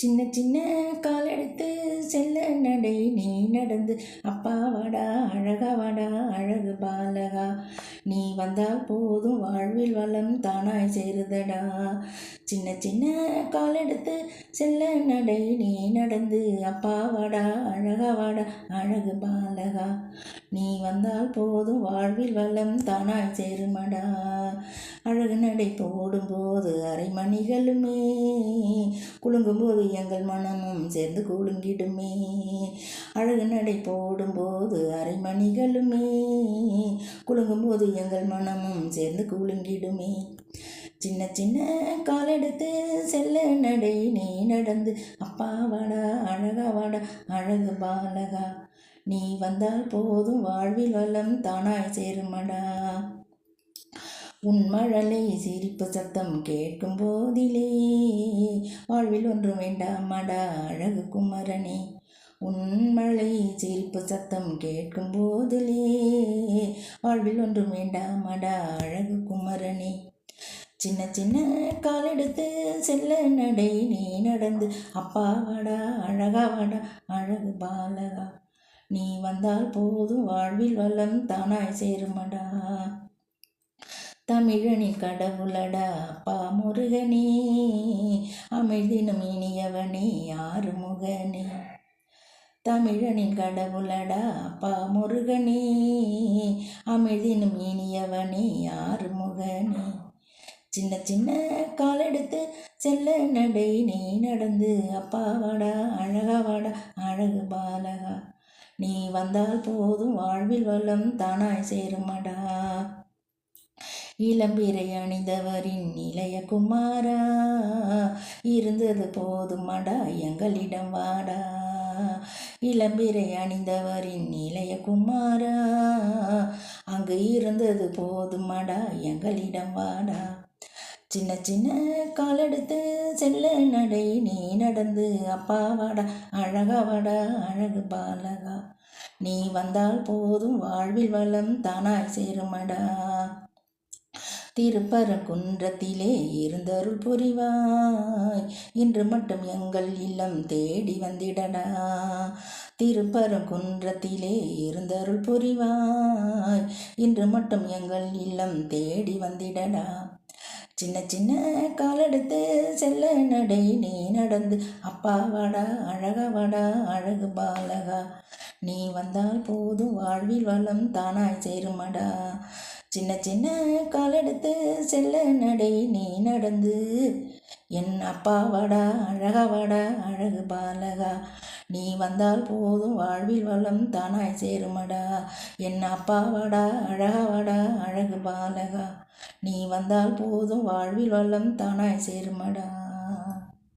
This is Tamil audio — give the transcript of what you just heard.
சின்ன சின்ன காலெடுத்து செல்ல நடை நீ நடந்து. அப்பா வாடா அழகா வாடா அழகு பாலகா. நீ வந்தால் போதும் வாழ்வில் வளம் தானாய் சேருதடா. சின்ன சின்ன காலெடுத்து செல்ல நடை நீ நடந்து அப்பா வாடா அழகா வாடா அழகு பாலகா. நீ வந்தால் போதும் வாழ்வில் வளம் தானாய் சேருமடா. அழகு நடை போடும்போது அரைமணிகளுமே குலுங்கும்போது எங்கள் மனமும் சேர்ந்து குலுங்கிடுமே. அழகு நடை போடும்போது அரைமணிகளுமே குலுங்கும்போது எங்கள் மனமும் சேர்ந்து குலுங்கிடுமே. சின்ன சின்ன காலெடுத்து செல்ல நடை நீ நடந்து அப்பா வாடா அழகா வாடா அழகு பாலகா நீ வந்தால் போதும் வாழ்வில் வல்லம் தானாய் சேருமடா. உன் மழலை சிரிப்பு சத்தம் கேட்கும் போதிலே வாழ்வில் ஒன்றும் வேண்டாமடா அழகு குமரனே. உன் மழை சிரிப்பு சத்தம் கேட்கும் போதிலே வாழ்வில் ஒன்றும் வேண்டாமடா அழகு குமரனே. சின்ன சின்ன காலெடுத்து செல்ல நடை நீ நடந்து. அப்பா வாடா அழகா வாடா அழகு பாலகா. நீ வந்தால் போதும் வாழ்வில் வளம் தானாய் சேருமடா தமிழனின் கடவுளடா அப்பா முருகனே. அமிழ்தினும் இனியவனே ஆறு முகனே தமிழனின் கடவுளடா அப்பா முருகனே. அமிழ்தினும் இனியவனே யார் முகனே சின்ன சின்ன காலெடுத்து செல்ல நடை நீ நடந்து அப்பா வாடா அழகா வாடா அழகு பாலகா. நீ வந்தால் போதும் வாழ்வில் வளம் தானாய் சேருமடா. இளம்பிரை அணிந்தவரின் இளைய குமாரா இருந்தது போதுமடா எங்களிடம் வாடா. இளம்பிரை அணிந்தவரின் இளைய குமாரா அங்கு இருந்தது போதுமாடா எங்களிடம் வாடா. சின்ன சின்ன காலெடுத்து செல்ல நடை நீ நடந்து அப்பா வாடா அழகா வாடா அழகு பாலகா. நீ வந்தால் போதும் வாழ்வில் வளம் தானாய் சேருமடா திருப்பரங்குன்றத்திலே இருந்தருள் புரிவாய். இன்று மட்டும் எங்கள் இல்லம் தேடி வந்திடடா. திருப்பரங்குன்றத்திலே இருந்தருள் புரிவாய். இன்று மட்டும் எங்கள் இல்லம் தேடி வந்திடடா. சின்ன சின்ன காலெடுத்து செல்ல நடை நீ நடந்து அப்பா வாடா அழக வாடா அழகு பாலகா. நீ வந்தால் போதும் வாழ்வில் வளம் தானாய் சேருமடா. சின்ன சின்ன காலெடுத்து செல்ல நடை நீ நடந்து. என் அப்பா வாடா அழகா வாடா அழகு பாலகா. நீ வந்தால் போதும் வாழ்வில் வளம் தானாய் சேருமடா. என் அப்பா வாடா அழகா வாடா அழகு பாலகா. நீ வந்தால் போதும் வாழ்வில் வளம் தானாய் சேருமடா.